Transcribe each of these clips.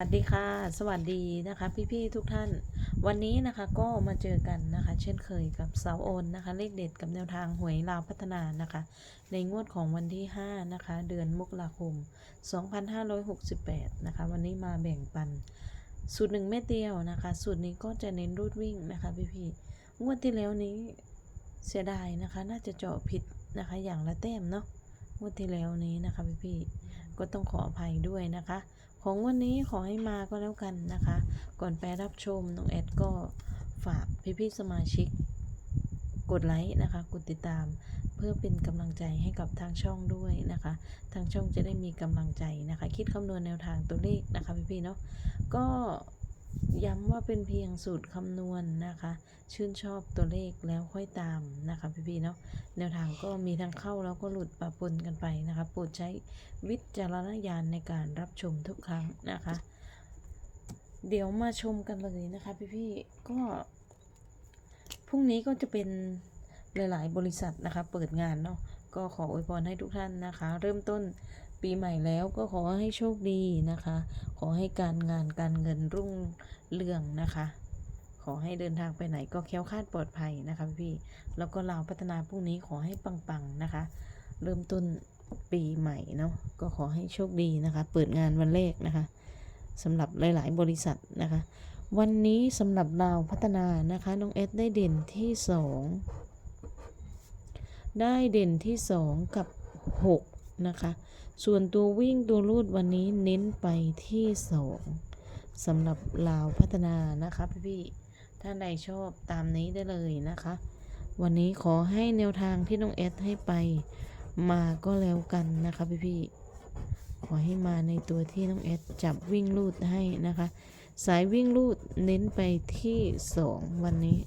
สวัสดีค่ะ สวัสดีนะคะ พี่ๆทุกท่าน วันนี้นะคะก็มาเจอกันนะคะ เช่นเคยกับเสาโอนนะคะ เลขเด็ดกับแนวทางหวยลาวพัฒนานะคะ ในงวดของวันที่ 5 นะคะ เดือนมกราคม 2568 นะคะ วันนี้มาแบ่งปัน สูตรหนึ่งเม็ดเดียวนะคะ สูตรนี้ก็จะเน้นรูดวิ่งนะคะพี่ๆงวดที่แล้วนี้เสียดายนะคะ น่าจะเจาะผิดนะคะ อย่างละแต้มเนาะ งวดที่แล้วนี้นะคะพี่ๆก็ต้องขออภัยด้วยนะคะ ของวันนี้ขอให้มาก็แล้วกันนะคะ ก่อนไปรับชมน้องแอดก็ฝากพี่ๆสมาชิก กดไลค์นะคะกดติดตามเพื่อเป็นกำลังใจให้กับทางช่องด้วยนะคะ ทางช่องจะได้มีกำลังใจนะคะ คิดคำนวณแนวทางตัวเลขนะคะพี่ๆเนาะก็ ย้ำว่าเป็นเพียงสูตรคำนวณนะคะ ชื่นชอบตัวเลขแล้วค่อยตามนะคะ พี่ๆเนาะแนวทางก็มีทั้งเข้าแล้วก็หลุดปะปนกันไปนะคะโปรดใช้วิจารณญาณในการรับชมทุกครั้งนะคะ เดี๋ยวมาชมกันเลยนะคะ พี่ๆก็พรุ่งนี้ก็จะเป็นหลาย ๆ บริษัทนะคะ เปิดงานเนาะก็ขออวยพรให้ทุกท่านนะคะ เริ่มต้น ปีใหม่แล้วก็ขอให้โชคดีนะคะ ขอให้การงานการเงินรุ่งเรืองนะคะ ขอให้เดินทางไปไหนก็แค้วคลาดปลอดภัยนะคะพี่ แล้วก็เราวพัฒนาพรุ่งนี้ขอให้ปังๆนะคะ เริ่มต้นปีใหม่เนาะ ก็ขอให้โชคดีนะคะ เปิดงานวันแรกนะคะสำหรับหลายๆ บริษัทนะคะ วันนี้สำหรับเราวพัฒนานะคะน้องเอสได้เด่นที่สองได้เด่นที่สองกับหก นะคะ ส่วนตัววิ่งตัวรูดวันนี้เน้นไปที่สองสำหรับลาวพัฒนานะคะพี่ๆถ้าใดชอบตามนี้ได้เลยนะคะ วันนี้ขอให้แนวทางที่น้องเอสให้ไปมาก็แล้วกันนะคะพี่ๆขอให้มาในตัวที่น้องเอสจับวิ่งลูดให้นะคะ สายวิ่งลูดเน้นไปที่สองวันนี้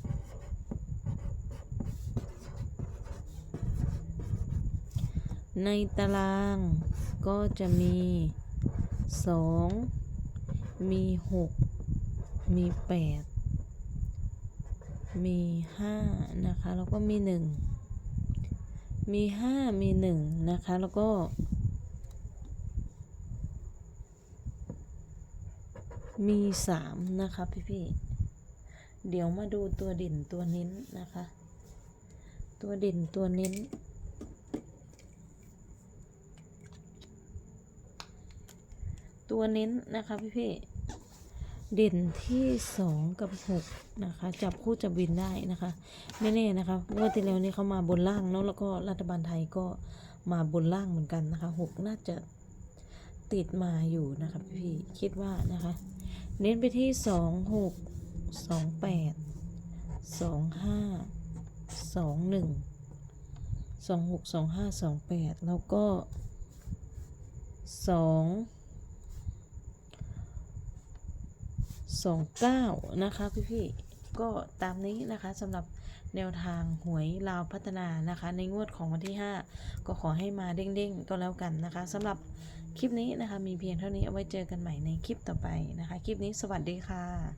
ในตารางก็จะมีสองมีหกมีแปดมีห้านะคะ แล้วก็มีหนึ่งมีห้ามีหนึ่งนะคะ แล้วก็ มีสามนะคะพี่ๆเดี๋ยวมาดูตัวเด่นตัวเน้นนะคะ ตัวเด่นตัวเน้น ตัวเน้นนะคะพี่ๆเด่นที่สองกับหกนะคะ จับคู่จับวินได้นะคะ ไม่แน่นะคะงวดที่แล้วนี่เขามาบนล่างเนาะแล้วก็รัฐบาลไทยก็มาบนล่างเหมือนกันนะคะหกน่าจะติดมาอยู่นะคะพี่ๆคิดว่านะคะ เน้นไปที่สองหกสองแปดสองห้าสองหนึ่งสองหกสองห้าสองแปดแล้วก็ส องสองเก้านะคะพี่พี่ก็ตามนี้นะคะสำหรับแนวทางหวยลาวพัฒนานะคะ ในงวดของวันที่ 5 ก็ขอให้มาเด้งๆ ก็แล้วกันนะคะสำหรับคลิปนี้นะคะ มีเพียงเท่านี้เอาไว้เจอกันใหม่ในคลิปต่อไปนะคะ คลิปนี้สวัสดีค่ะ